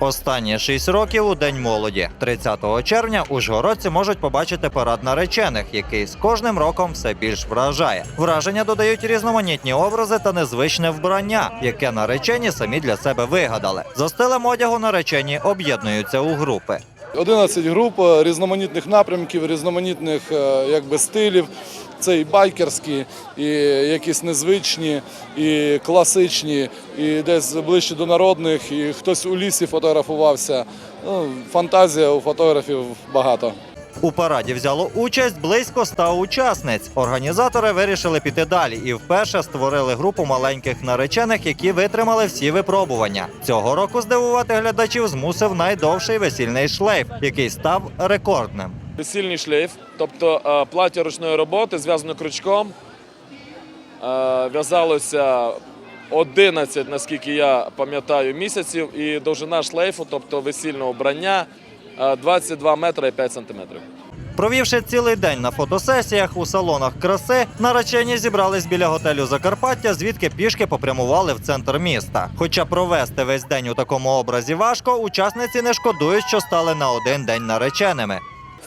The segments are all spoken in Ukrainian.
Останні шість років у День молоді. 30 червня ужгородці можуть побачити парад наречених, який з кожним роком все більш вражає. Враження додають різноманітні образи та незвичне вбрання, яке наречені самі для себе вигадали. За стилем одягу наречені об'єднуються у групи. 11 груп е, різноманітних напрямків, різноманітних е, якби, стилів. Це і байкерські, і якісь незвичні, і класичні, і десь ближче до народних, і хтось у лісі фотографувався. Ну, фантазія у фотографів багато. У параді взяло участь близько ста учасниць. Організатори вирішили піти далі і вперше створили групу маленьких наречених, які витримали всі випробування. Цього року здивувати глядачів змусив найдовший весільний шлейф, який став рекордним. Весільний шлейф, тобто е, плаття ручної роботи, зв'язано крючком. Е, В'язалося 11, наскільки я пам'ятаю, місяців, і довжина шлейфу, тобто весільного вбрання, е, 22 метри і 5 сантиметрів. Провівши цілий день на фотосесіях у салонах краси, наречені зібрались біля готелю Закарпаття, звідки пішки попрямували в центр міста. Хоча провести весь день у такому образі важко, учасниці не шкодують, що стали на один день нареченими.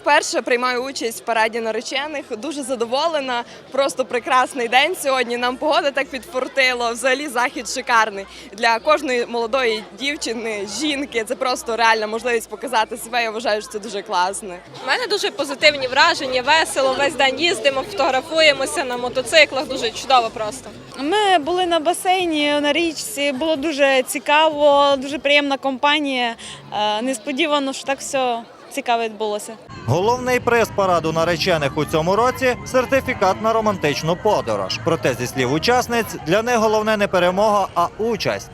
Вперше приймаю участь в параді наречених. Дуже задоволена. Просто прекрасний день сьогодні. Нам погода так підфортило. Взагалі захід шикарний для кожної молодої дівчини, жінки. Це просто реальна можливість показати себе. Я вважаю, що це дуже класно. У мене дуже позитивні враження, весело, весь день їздимо, фотографуємося на мотоциклах, дуже чудово просто. Ми були на басейні на річці. Було дуже цікаво, дуже приємна компанія. Е, Несподівано, що так все цікаво відбулося. Головний приз параду наречених у цьому році сертифікат на романтичну подорож. Проте, зі слів учасниць, для них головне не перемога, а участь.